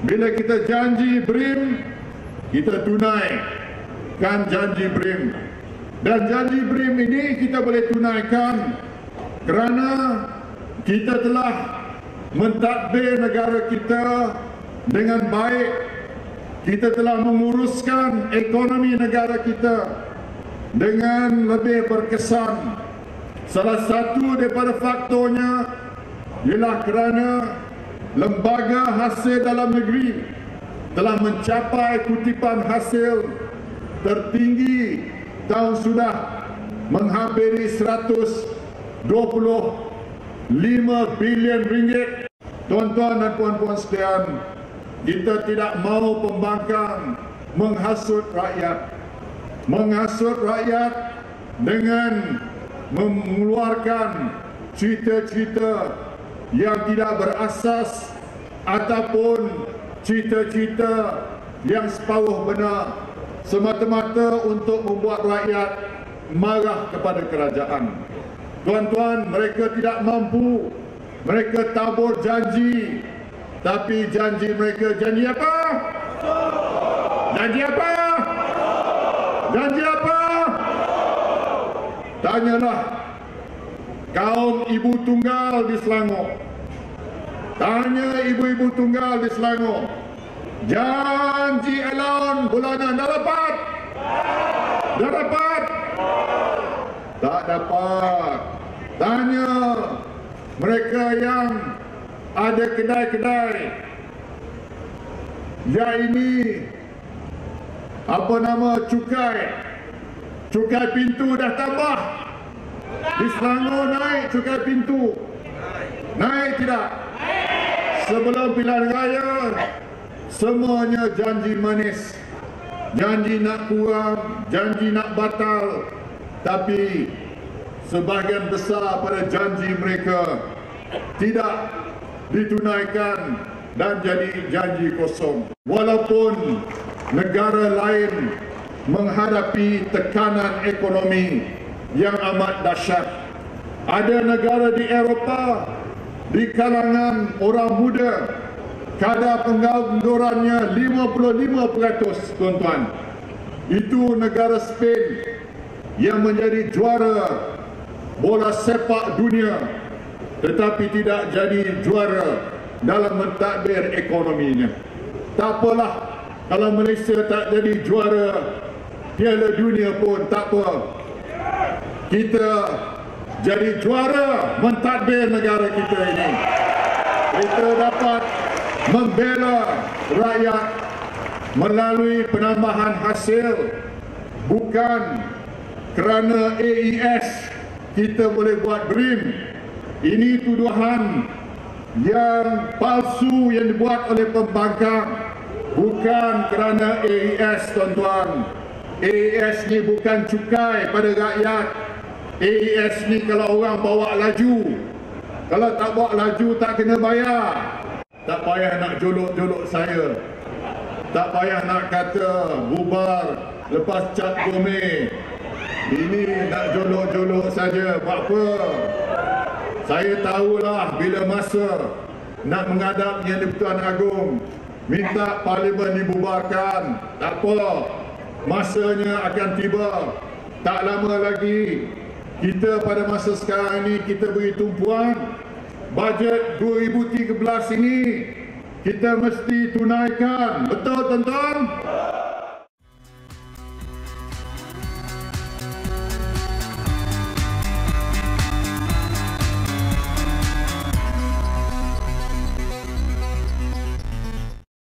Bila kita janji BRIM, kita tunaikan janji BRIM. Dan janji BRIM ini kita boleh tunaikan kerana kita telah mentadbir negara kita dengan baik. Kita telah menguruskan ekonomi negara kita dengan lebih berkesan. Salah satu daripada faktornya ialah kerana lembaga hasil dalam negeri telah mencapai kutipan hasil tertinggi tahun sudah menghampiri 125 bilion ringgit. Tuan-tuan dan puan-puan sekalian, kita tidak mahu pembangkang menghasut rakyat. Menghasut rakyat dengan mengeluarkan cerita-cerita yang tidak berasas ataupun cerita-cerita yang separuh benar semata-mata untuk membuat rakyat marah kepada kerajaan. Tuan-tuan, mereka tidak mampu. Mereka tabur janji. Tapi janji mereka janji apa? Janji apa? Janji apa? Tanyalah kaum ibu tunggal di Selangor. Tanya ibu-ibu tunggal di Selangor. Janji allowance bulanan dah dapat? Dah dapat? Tak dapat. Tanya mereka yang ada kedai-kedai yang ini apa nama cukai cukai pintu dah tambah di Selangor naik cukai pintu naik tidak sebelum pilihan raya semuanya janji manis. Janji nak kurang janji nak batal. Tapi sebahagian besar pada janji mereka tidak ditunaikan dan jadi janji kosong. Walaupun negara lain menghadapi tekanan ekonomi yang amat dahsyat. Ada negara di Eropah di kalangan orang muda kadar penganggurannya 55% tuan-tuan. Itu negara Spain yang menjadi juara bola sepak dunia tetapi tidak jadi juara dalam mentadbir ekonominya. Tak apalah kalau Malaysia tak jadi juara piala dunia pun tak apa. Kita jadi juara mentadbir negara kita ini. Kita dapat membela rakyat melalui penambahan hasil bukan kerana AES kita boleh buat BRIM ini tuduhan yang palsu yang dibuat oleh pembangkang bukan kerana AES tuan-tuan. AES ni bukan cukai pada rakyat AES ni kalau orang bawa laju. Kalau tak bawa laju tak kena bayar. Tak payah nak jolok-jolok saya. Tak payah nak kata bubar lepas cap gome ini nak jolok-jolok saja. Buat apa? Saya tahulah bila masa nak menghadap Yang di-Pertuan Agong. Minta parlimen dibubarkan. Tak apa. Masanya akan tiba. Tak lama lagi kita pada masa sekarang ini kita beri tumpuan bajet 2013 ini kita mesti tunaikan. Betul tuan-tuan?